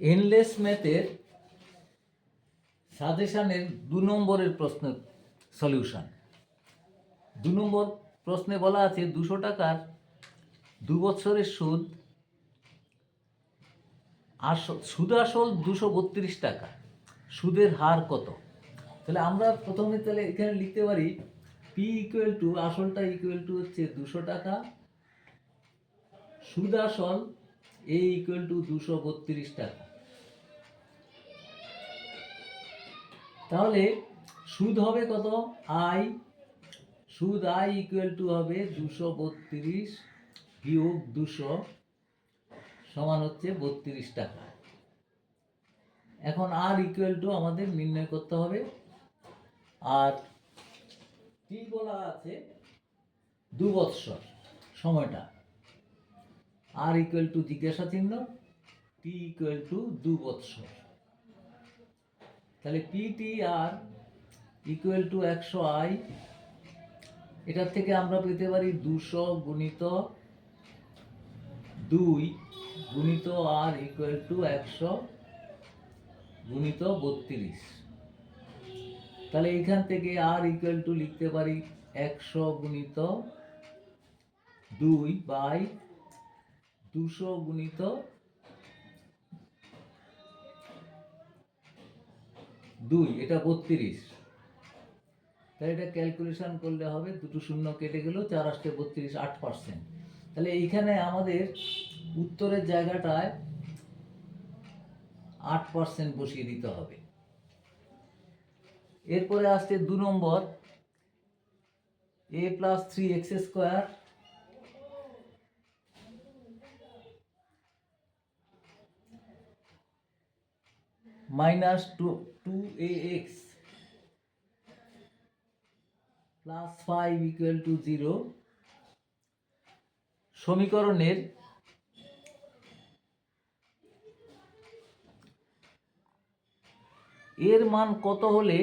Endless ম্যাথের সাজেশানের দু নম্বরের প্রশ্নের সলিউশন দু নম্বর প্রশ্নে বলা আছে, দুশো টাকার দু বছরের সুদ আসল সুদ আসল দুশো বত্রিশ টাকা। সুদের হার কত? তাহলে আমরা প্রথমে তাহলে এখানে লিখতে পারি পি ইকুয়াল টু আসলটা ইকুয়াল টু হচ্ছে দুশো টাকা, সুদ আসল এ ইকুয়াল টু দুশো বত্রিশ টাকা। তাহলে সুদ হবে কত? আই সুদ আই ইকুয়াল টু হবে দুশো বত্রিশ বিয়োগ দুশো সমান হচ্ছে বত্রিশ টাকা। এখন আর ইকুয়াল টু আমাদের নির্ণয় করতে হবে। আর কি বলা আছে? দু বৎসর সময়টা। আর ইকুয়াল টু জিজ্ঞাসা চিহ্ন টি ইকুয়াল টু দু বৎসর। তাহলে পিটি আর ইকুয়াল টু একশো আই এটার থেকে আমরা পেতে পারি দুশো গুণিত দুই গুণিত আর ইকুয়াল টু একশো গুণিত বত্রিশ। তাহলে এখান থেকে আর ইকুয়াল টু লিখতে পারি একশো গুণিত দুই বাই দুশো গুণিত দুই, এটা বত্রিশ। তাহলে এটা ক্যালকুলেশন করলে হবে দুটো শূন্য কেটে গেল চার আসতে বত্রিশ, আট পার্সেন্ট তাহলে এইখানে আমাদের উত্তরের জায়গাটায় আট পার্সেন্ট বসিয়ে দিতে হবে। এরপরে আসছে দু নম্বর A plus three X square minus two two A X plus five equal to zero সমীকরণের এর মান কত হলে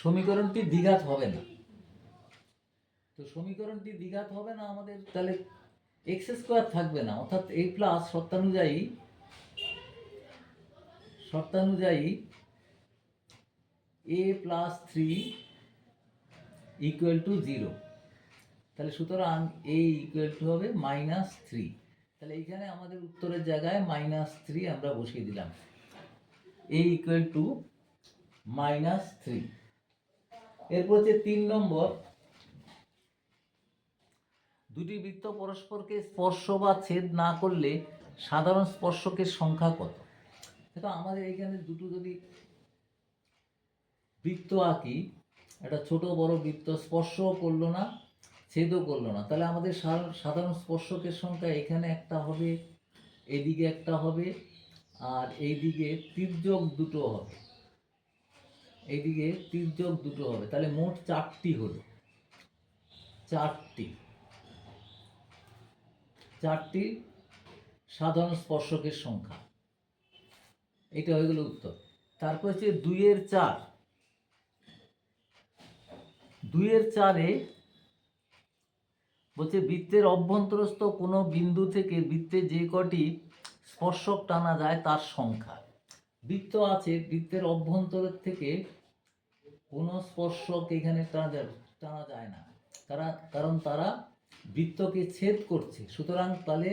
সমীকরণটি দ্বিঘাত হবে না? তো সমীকরণটি দ্বিঘাত হবে না আমাদের, তাহলে এক্স স্কোয়ার থাকবে না, অর্থাৎ এ প্লাস শর্তানুযায়ী শর্তানুযায়ী A plus three equal to zero তাহলে সুতরাং এ ইকুয়াল টু হবে মাইনাস থ্রি তাহলে এইখানে আমাদের উত্তরের জায়গায় মাইনাস থ্রি আমরা বসিয়ে দিলাম। A equal to minus three এরপর হচ্ছে তিন নম্বর। দুটি বৃত্ত পরস্পরকে স্পর্শ বা ছেদ না করলে সাধারণ স্পর্শকের সংখ্যা কত? দেখো আমাদের এখানে দুটো যদি বৃত্ত আঁকি, একটা ছোট বড় বৃত্ত স্পর্শও করল না, ছেদও করল না। তাহলে আমাদের সাধারণ স্পর্শকের সংখ্যা এখানে একটা হবে, এদিকে একটা হবে, আর এইদিকে তির্যক দুটো হবে। এইদিকে তির্যক দুটো হবে। তাহলে মোট চারটি হলো। চারটি। চারটি সাধারণ স্পর্শকের সংখ্যা। এটা হয়ে গেল উত্তর। তারপর হচ্ছে দুইয়ের চার। দুইয়ের চারে বলছে, বৃত্তের অভ্যন্তরস্থ কোনো বিন্দু থেকে বৃত্তে যে কটি স্পর্শক টানা যায় তার সংখ্যা। বৃত্ত আছে, বৃত্তের অভ্যন্তরের থেকে কোনো স্পর্শক এখানে টানা যায় টানা যায় না। তারা, কারণ তারা বৃত্তকে ছেদ করছে। সুতরাং তাহলে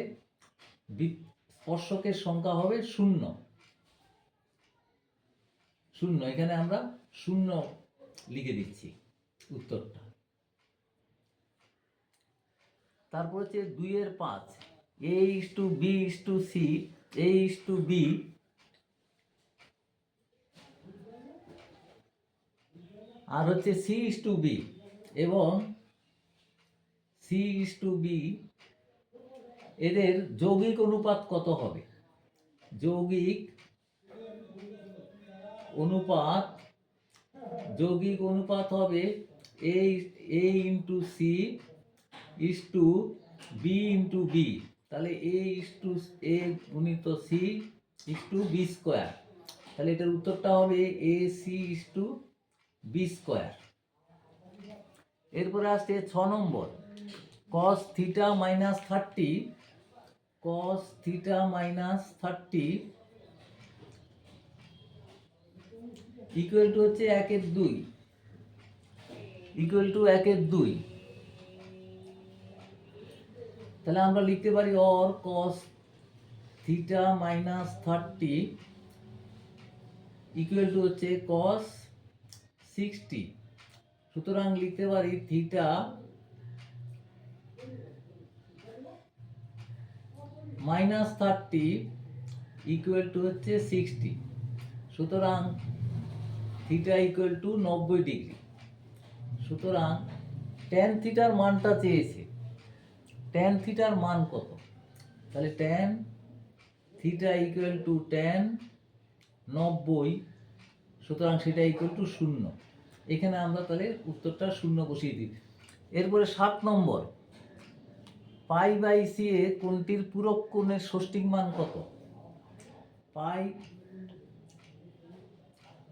স্পর্শকের সংখ্যা হবে শূন্য। শূন্য। এখানে আমরা শূন্য লিখে দিচ্ছি উত্তরটা। তারপর হচ্ছে দুইয়ের পাঁচ। A is to B is to C, A is to B. আর হচ্ছে সি ইস টু বি এবং সি ইস টু বি, এদের যৌগিক অনুপাত কত হবে? যৌগিক অনুপাত, যৌগিক অনুপাত হবে A A into C is to B into B তাহলে এ ইস টু এ গুণিত C is to B square তাহলে এটার উত্তরটা হবে A C is to B square এরপরে আসছে ছ নম্বর। Cos theta minus thirty cos theta minus thirty equal to হচ্ছে একের দুই। ইকুয়াল টু একের দুই। তাহলে আমরা লিখতে পারি or cos theta minus thirty equal to হচ্ছে কস সিক্সটি সুতরাং লিখতে পারি theta minus thirty equal to হচ্ছে সিক্সটি সুতরাং থিটা ইকুয়াল টু নব্বই ডিগ্রি সুতরাং টেন থিটার মানটা চেয়েছে। টেন থিটার মান কত? তাহলে tan theta equal to tan নব্বই, সুতরাং সেটা ইকুয়াল টু শূন্য। এখানে আমরা তাহলে উত্তরটা শূন্য বসিয়ে দিই। এরপরে সাত নম্বর। পাই বাই সি এ কোনটির পূরক কোণের ষষ্ঠিক মান কত? পাই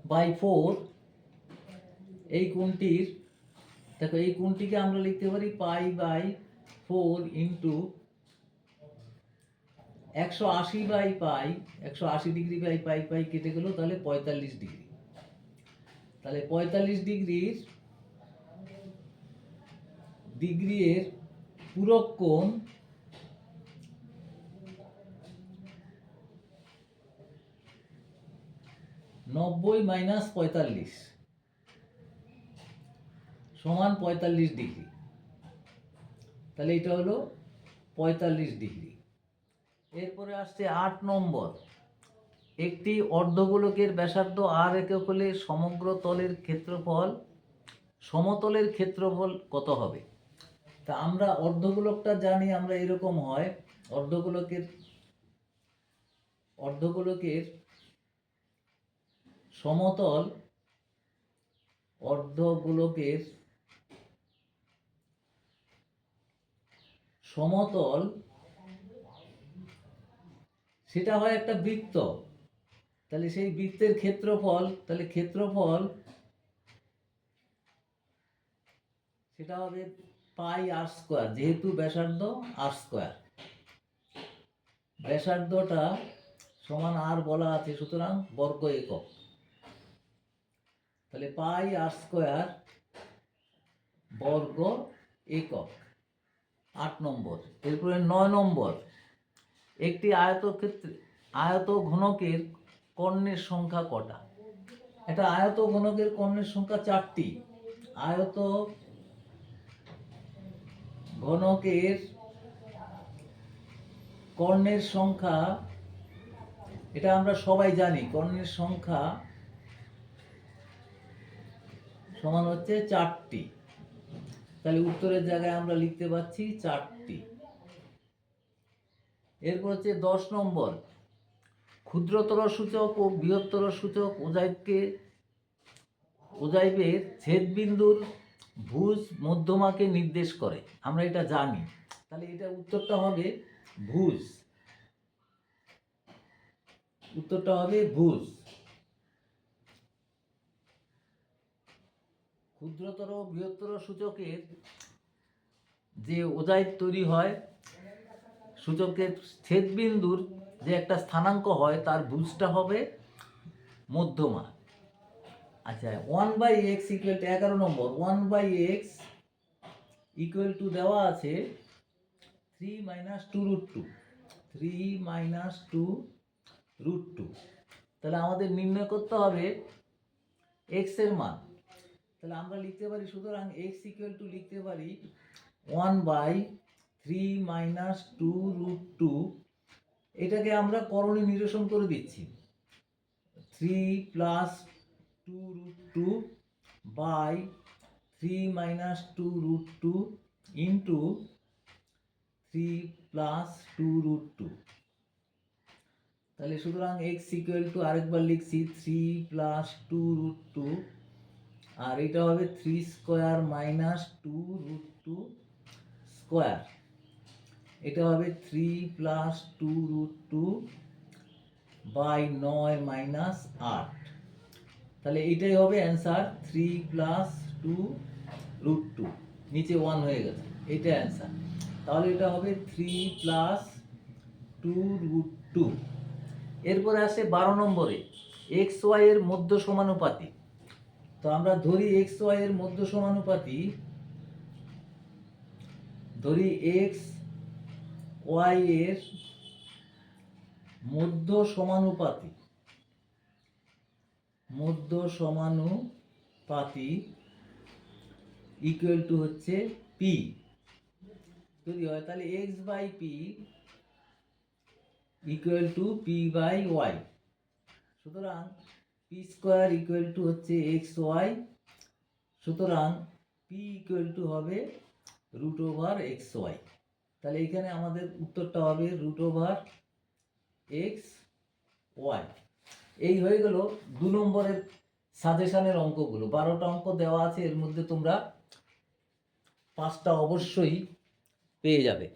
বাই ফোর এই কোণটির দেখো এই কোণটিকে আমরা লিখতে পারি পাই বাই ফোর ইন্টু একশো আশি বাই পাই একশো আশি ডিগ্রি বাই পাই পাই কেটে গেল, তাহলে পঁয়তাল্লিশ ডিগ্রি তাহলে পঁয়তাল্লিশ ডিগ্রির ডিগ্রি এর পূরক কোণ নব্বই মাইনাস পঁয়তাল্লিশ। সমান পঁয়তাল্লিশ ডিগ্রি তাহলে এটা হলো পঁয়তাল্লিশ ডিগ্রি এরপরে আসছে আট নম্বর। একটি অর্ধগোলকের ব্যাসার্ধ আর একক হলে সমগ্র তলের ক্ষেত্রফল, সমতলের ক্ষেত্রফল কত হবে? তা আমরা অর্ধগোলকটা জানি, আমরা এরকম হয়, অর্ধগোলকের অর্ধগোলকের সমতল অর্ধগোলকের সমতল, সেটা হয় একটা বৃত্ত। তাহলে সেই বৃত্তের ক্ষেত্রফল, তাহলে ক্ষেত্রফল সেটা হবে পাই আর স্কোয়ার, যেহেতু ব্যাসার্ধ আর স্কোয়ার। ব্যাসার্ধটা সমান আর বলা আছে, সুতরাং বর্গ একক। তাহলে পাই আর স্কোয়ার বর্গ একক, আট নম্বর। এরপরে নয় নম্বর। একটি আয়তক্ষেত্রে আয়ত ঘনকের কর্ণের সংখ্যা কটা? এটা আয়ত ঘনকের কর্ণের সংখ্যা চারটি। আয়ত ঘনকের কর্ণের সংখ্যা, এটা আমরা সবাই জানি, কর্ণের সংখ্যা সমান হচ্ছে চারটি। তাহলে উত্তরের জায়গায় আমরা লিখতে পাচ্ছি চারটি। এরপর হচ্ছে দশ নম্বর। ক্ষুদ্রতর সূচক ও বৃহত্তর সূচক ওজাইবকে ওজাইবের ছেদবিন্দুর ভুজ মধ্যমাকে নির্দেশ করে। আমরা এটা জানি। তাহলে এটা উত্তরটা হবে ভুজ। উত্তরটা হবে ভুজ। ক্ষুদ্রতর বৃহত্তর সূচকের যে ওজাইব তৈরি হয়, সূচকের ছেদবিন্দুর যে একটা স্থানাঙ্ক হয়, তার ভুজটা হবে মধ্যমা আচ্ছা one by X equal to এগারো নম্বর। One by X equal to দেওয়া আছে three minus two root two three minus two root two তাহলে আমাদের নির্ণয় করতে হবে এক্সের মান। তাহলে আমরা লিখতে পারি, সুতরাং এক্স ইকুয়াল টু লিখতে পারি one by three minus two root two এটাকে আমরা করণে নিরসন করে দিচ্ছি। Three plus two root two by three minus two root two into three plus two root two তাহলে সুতরাং এক্স ইকুয়াল টু আরেকবার লিখছি three plus two root two আর এটা হবে three square minus two root two square এটা হবে three plus two root two by নয় মাইনাস আট তাহলে এইটাই হবে answer three plus two root two নিচে ওয়ান হয়ে গেছে এটা অ্যান্সার তাহলে এটা হবে three plus two root two এরপরে আসে বারো নম্বরে এক্স ওয়াই এর মধ্য সমানুপাতি তো আমরা ধরি এক্স ওয়াই এর মধ্য সমানুপাতি, ধরি এক্স ওয়াই এর মধ্য সমানুপাতি মধ্য সমানুপাতি ইকুয়াল টু হচ্ছে পি যদি হয় তাহলে X by P equal to P by Y সুতরাং পি স্কোয়ার ইকুয়াল টু হচ্ছে এক্স ওয়াই সুতরাং পি ইকুয়াল টু হবে রুট ওভার এক্স ওয়াই তাহলে এখানে আমাদের উত্তরটা হবে রুট ওভার এক্স ওয়াই এই হয়ে গেল দু নম্বরের সাজেশনের অঙ্কগুলো। বারোটা অঙ্ক দেওয়া আছে, এর মধ্যে তোমরা পাঁচটা অবশ্যই পেয়ে যাবে।